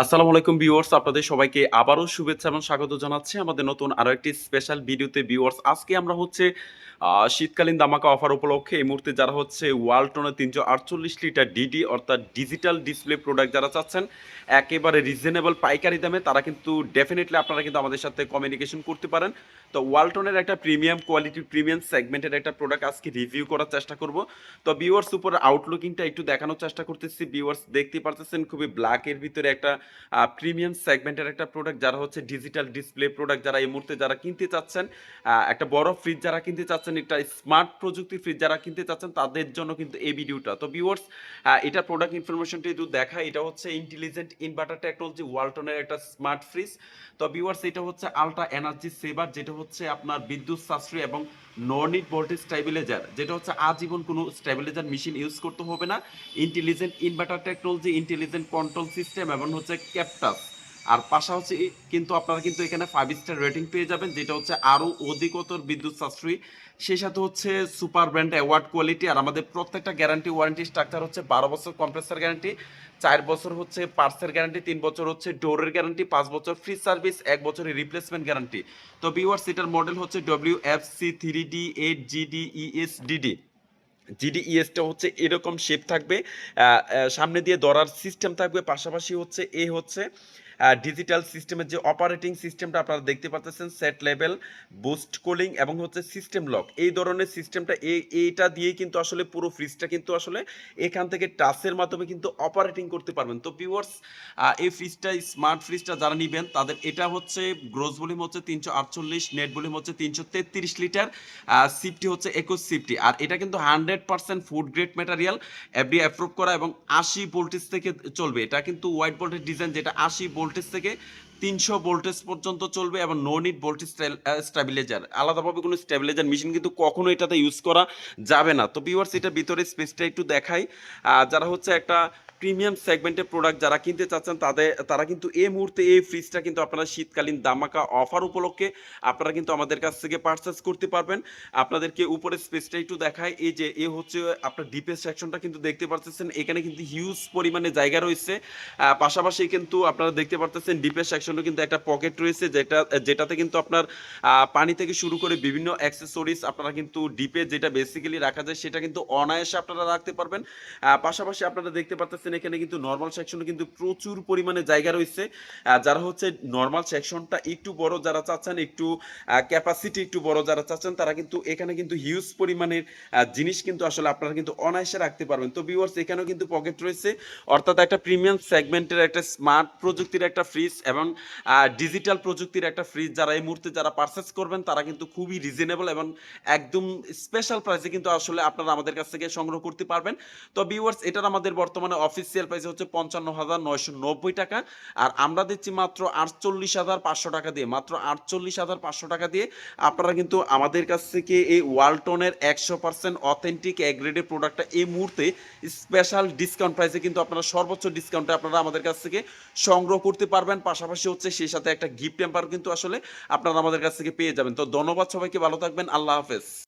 আসসালামু আলাইকুম ভিউয়ার্স, আপনাদের সবাইকে আবারও শুভেচ্ছা এবং স্বাগত জানাচ্ছি আমাদের নতুন আরও একটি স্পেশাল ভিডিওতে ভিউয়ার্স, আজকে আমরা হচ্ছে শীতকালীন দামাকা অফার উপলক্ষে এই মুহূর্তে যারা হচ্ছে ওয়ালটনের তিনশো আটচল্লিশ লিটার ডিডি অর্থাৎ ডিজিটাল ডিসপ্লে প্রোডাক্ট যারা চাচ্ছেন, একেবারে রিজনেবল পাইকারি দামে, তারা কিন্তু ডেফিনেটলি আপনারা কিন্তু আমাদের সাথে কমিউনিকেশন করতে পারেন। তো ওয়ালটনের একটা প্রিমিয়াম কোয়ালিটি প্রিমিয়াম সেগমেন্টের একটা প্রোডাক্ট আজকে রিভিউ করার চেষ্টা করব। তো ভিউয়ার্স, উপর আউটলুকিংটা একটু দেখানোর চেষ্টা করতেছি। ভিউয়ার্স, দেখতে পারতেছেন খুবই ব্ল্যাকের ভিতরে একটা প্রিমিয়াম সেগমেন্টের একটা প্রোডাক্ট যারা হচ্ছে ডিজিটাল ডিসপ্লে প্রোডাক্ট যারা এই মুহূর্তে যারা কিনতে চাচ্ছেন একটা বড় ফ্রিজ যারা কিনতে চাচ্ছেন, একটা স্মার্ট প্রযুক্তির ফ্রিজ যারা কিনতে চাচ্ছেন, তাদের জন্য কিন্তু এই ভিডিওটা তো ভিউয়ার্স এটা প্রোডাক্ট ইনফরমেশনটা একটু দেখা। এটা হচ্ছে ইন্টেলিজেন্ট ইনভার্টার টেকনোলজি ওয়ালটনের একটা স্মার্ট ফ্রিজ তো ভিউয়ার্স এটা হচ্ছে আলট্রা এনার্জি সেভার যেটা হচ্ছে আপনার বিদ্যুৎ সাশ্রয় এবং নর্নিট ভোল্টেজ স্টেবিলাইজার যেটা হচ্ছে আজীবন কোনো স্টেবিলাইজার মেশিন ইউজ করতে হবে না। Intelligent inverter technology intelligent control system এবং হচ্ছে ক্যাপটাস আর পাশাপাশি কিন্তু আপনারা কিন্তু এখানে ফাইভ স্টার রেটিং পেয়ে যাবেন, যেটা হচ্ছে আরও অধিকতর বিদ্যুৎ সাশ্রয়ী। সেই সাথে হচ্ছে সুপার ব্র্যান্ড অ্যাওয়ার্ড কোয়ালিটি আর আমাদের প্রত্যেকটা গ্যারান্টি ওয়ারেন্টি স্ট্রাকচার হচ্ছে বারো বছর কম্প্রেসার গ্যারান্টি চার বছর হচ্ছে পার্সের গ্যারান্টি তিন বছর হচ্ছে ডোরের গ্যারান্টি পাঁচ বছর ফ্রি সার্ভিস এক বছরের রিপ্লেসমেন্ট গ্যারান্টি তো ভিউয়ার্স এটার মডেল হচ্ছে W F C three D eight GD ES DD জিডিইএসটা হচ্ছে এরকম শেপ থাকবে সামনে দিয়ে ধরার সিস্টেম থাকবে, পাশাপাশি হচ্ছে এ হচ্ছে ডিজিটাল সিস্টেমের যে অপারেটিং সিস্টেমটা আপনারা দেখতে পাচ্ছেন সেট লেভেল বুস্ট কুলিং এবং হচ্ছে সিস্টেম লক এই ধরনের সিস্টেমটা এই এইটা দিয়েই কিন্তু আসলে পুরো ফ্রিজটা কিন্তু আসলে এখান থেকে টাচের মাধ্যমে কিন্তু অপারেটিং করতে পারবেন। তো ভিউয়ার্স এই ফ্রিজটা স্মার্ট ফ্রিজটা যারা নেবেন, তাদের এটা হচ্ছে গ্রোস ভলিউম হচ্ছে তিনশো আটচল্লিশ নেট ভলিউম হচ্ছে তিনশো তেত্রিশ লিটার সিফটি হচ্ছে একুশ সিফটি আর এটা কিন্তু hundred percent food grade material FD approve করা এবং আশি ভোল্টেজ থেকে চলবে। এটা কিন্তু হোয়াইট ভোল্টেজ ডিজাইন যেটা আশি ভোল্টেজ থেকে তিনশো ভোল্টেজ পর্যন্ত চলবে এবং নো নিট ভোল্টেজ স্টেবিলাইজার আলাদাভাবে কোনো স্টেবিলাইজার মেশিন কিন্তু কখনো এটাতে ইউজ করা যাবে না। তো ভিউয়ার্স এটা ভিতরে স্পেসটা একটু দেখাই। যারা হচ্ছে একটা প্রিমিয়াম সেগমেন্টের প্রোডাক্ট যারা কিনতে চাচ্ছেন, তাদের, তারা কিন্তু এই মুহূর্তে এই ফ্রিজটা কিন্তু আপনারা শীতকালীন দামাকা অফার উপলক্ষে আপনারা কিন্তু আমাদের কাছ থেকে পারচেস করতে পারবেন। আপনাদেরকে উপরে স্পেসটা একটু দেখায় এই যে, এ হচ্ছে আপনার ডিপের সেকশনটা কিন্তু দেখতে পারতেছেন। এখানে কিন্তু হিউজ পরিমাণে জায়গা রয়েছে। পাশাপাশি কিন্তু আপনারা দেখতে পারতেছেন ডিপের সেকশনও কিন্তু একটা পকেট রয়েছে, যেটা, যেটাতে কিন্তু আপনার পানি থেকে শুরু করে বিভিন্ন অ্যাক্সেসরিজ আপনারা কিন্তু ডিপে যেটা বেসিক্যালি রাখা যায়, সেটা কিন্তু অনায়াসে আপনারা রাখতে পারবেন। পাশাপাশি আপনারা দেখতে পাচ্ছেন এখানে কিন্তু নর্মাল সেকশনে কিন্তু প্রচুর পরিমাণে জায়গা রয়েছে। যারা হচ্ছে নর্মাল সেকশনটা একটু বড় যারা চাচ্ছেন, একটু ক্যাপাসিটি একটু বড় যারা চাচ্ছেন, তারা কিন্তু এখানে কিন্তু হিউজ পরিমাণের জিনিস কিন্তু আসলে আপনারা কিন্তু অনায়াসে রাখতে পারবেন। তো ভিউয়ার্স এখানেও কিন্তু পকেট রয়েছে। অর্থাৎ একটা প্রিমিয়াম সেগমেন্টের একটা স্মার্ট প্রযুক্তির একটা ফ্রিজ এবং ডিজিটাল প্রযুক্তির একটা ফ্রিজ যারা এই মুহূর্তে যারা পারচেস করবেন, তারা কিন্তু খুবই রিজনেবল এবং একদম স্পেশাল প্রাইসে কিন্তু আসলে আপনারা আমাদের কাছ থেকে সংগ্রহ করতে পারবেন। তো ভিউয়ার্স এটার আমাদের বর্তমানে অফিসিয়াল প্রাইস হচ্ছে পঞ্চান্ন হাজার নয়শো টাকা। আর আমরা দিচ্ছি মাত্র আটচল্লিশ হাজার পাঁচশো টাকা দিয়ে। মাত্র আটচল্লিশ হাজার পাঁচশো টাকা দিয়ে আপনারা কিন্তু আমাদের কাছ থেকে এই ওয়ালটনের একশো পার্সেন্ট অথেন্টিক এগ্রেডেড প্রোডাক্টটা এই মুহূর্তে স্পেশাল ডিসকাউন্ট প্রাইসে কিন্তু আপনারা সর্বোচ্চ ডিসকাউন্টে আপনারা আমাদের কাছ থেকে সংগ্রহ করতে পারবেন। পাশাপাশি হচ্ছে সেই সাথে একটা গিফট টেম্পার কিন্তু আসলে আপনারা আমাদের কাছ থেকে পেয়ে যাবেন। তো ধন্যবাদ সবাইকে, ভালো থাকবেন, আল্লাহ হাফেজ।